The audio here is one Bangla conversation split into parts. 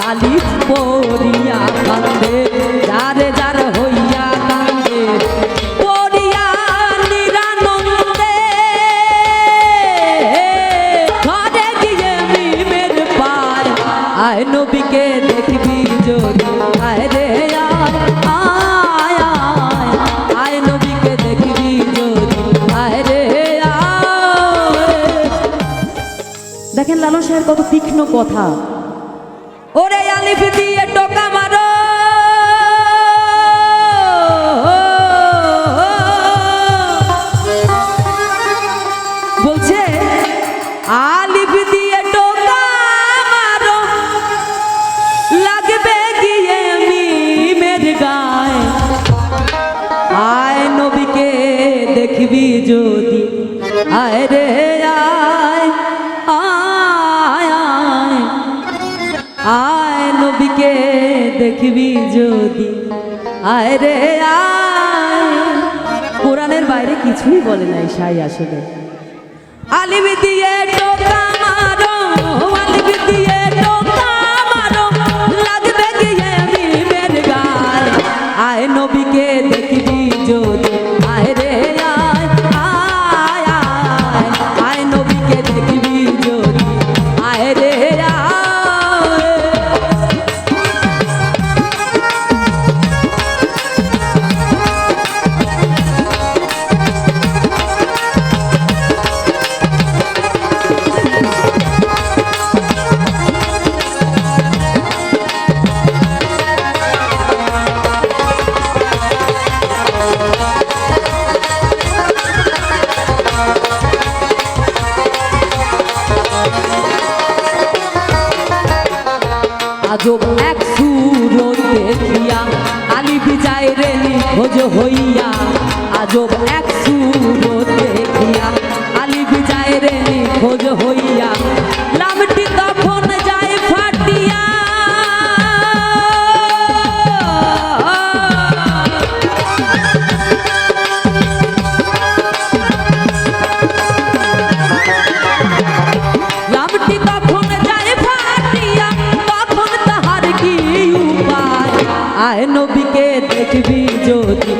আলিফ পড়িয়া কান্দে, যারে যার হইয়া কান্দে। পড়িয়া নিরানন্দে, ঘরে গিয়ে মিমের পার আয় নবীকে দেখবি যদি, আয় রে দেখেন লালন সাহেব কত তীক্ষ্ণ কথা। দেখবি যদি। আয় রে, আয় আয় আয়। নবীকে দেখবি যদি। আয় রে, আয়। কোরআনের বাইরে কিছুই বলে নাই সাই আসলে। আলিমি দিয়ে টোকা আজব এক সুর দেখিয়া আলি বিজায় রে ভোজ হইয়া আজব এক আয় নবীকে দেখবি যদি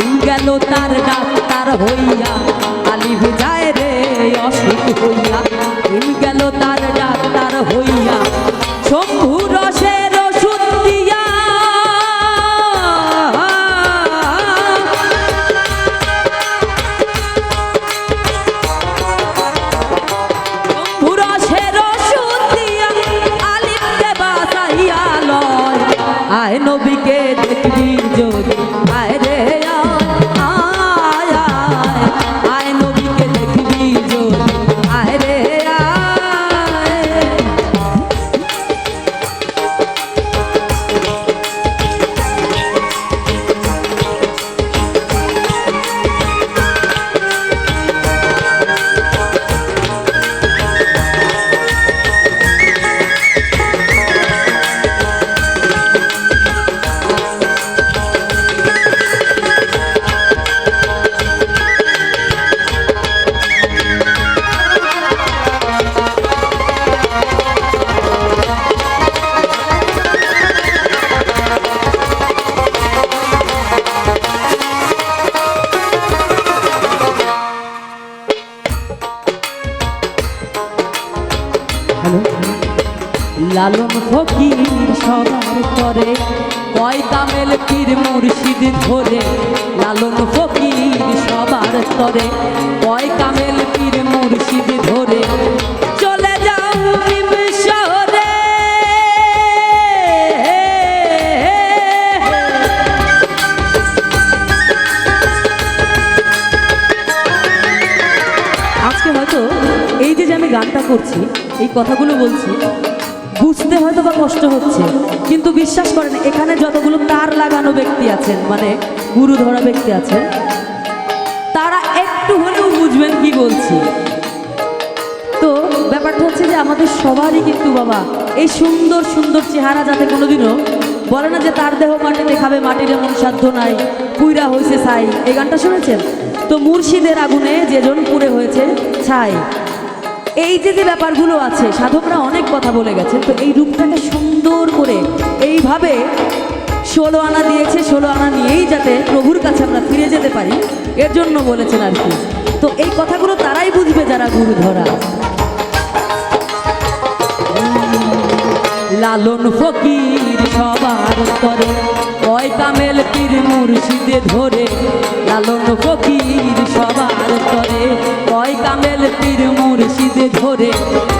এই গেল তার ডাক্তার হইয়া। আলিভ যায় রে, অসুখ হইয়া। এই গেল তার ডাক্তার হইয়া। শম্ভু রসের লালন ফকির সবার করে কয় কামেল পীর মুর্শিদ ধরে। লালন ফকির সবার করে কয় কামেল পীর মুর্শিদ ধরে। চলে যাও আজকে হয়তো এই যে যে আমি গানটা করছি, এই কথাগুলো বলছি বুঝতে হয়তো বা কষ্ট হচ্ছে, কিন্তু বিশ্বাস করেন, এখানে যতগুলো তার লাগানো ব্যক্তি আছেন মানে গুরু ধরা ব্যক্তি আছেন, তারা একটু হলেও বুঝবেন কি বলছি। তো ব্যাপারটা হচ্ছে যে আমাদের সবারই কিন্তু বাবা, এই সুন্দর সুন্দর চেহারা যাতে কোনোদিনও বলে না যে তার দেহ মাটিতে খাবে মাটির এমন সাধ্য নাই কুইরা হয়েছে ছাই। এই গানটা শুনেছেন? তো মুর্শিদের আগুনে যেজন পুড়ে হয়েছে ছাই। এই যে যে ব্যাপারগুলো আছে, সাধকরা অনেক কথা বলে গেছেন, তো এই রূপটাকে সুন্দর করে এইভাবে ষোলো আনা দিয়েছে, ষোলো আনা নিয়েই যাতে প্রভুর কাছে আমরা ফিরে যেতে পারি, এর জন্য বলেছেন আর কি। তো এই কথাগুলো তারাই বুঝবে যারা গুরু ধরা লালন ফকির সবার করে কয় কামেল পীর মুর্শিদে ধরে, লালন ফকির সবার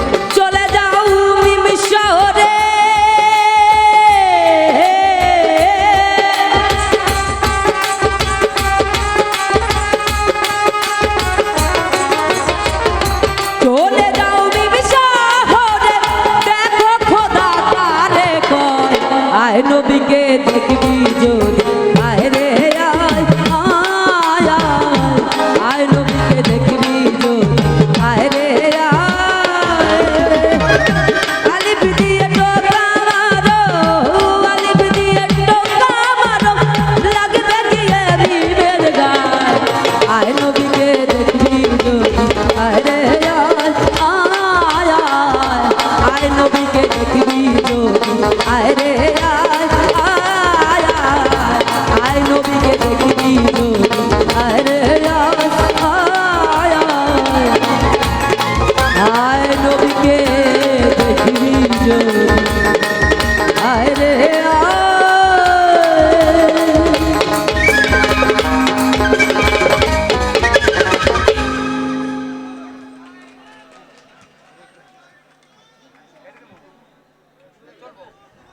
নবীকে দেখবি যদি। আয় রে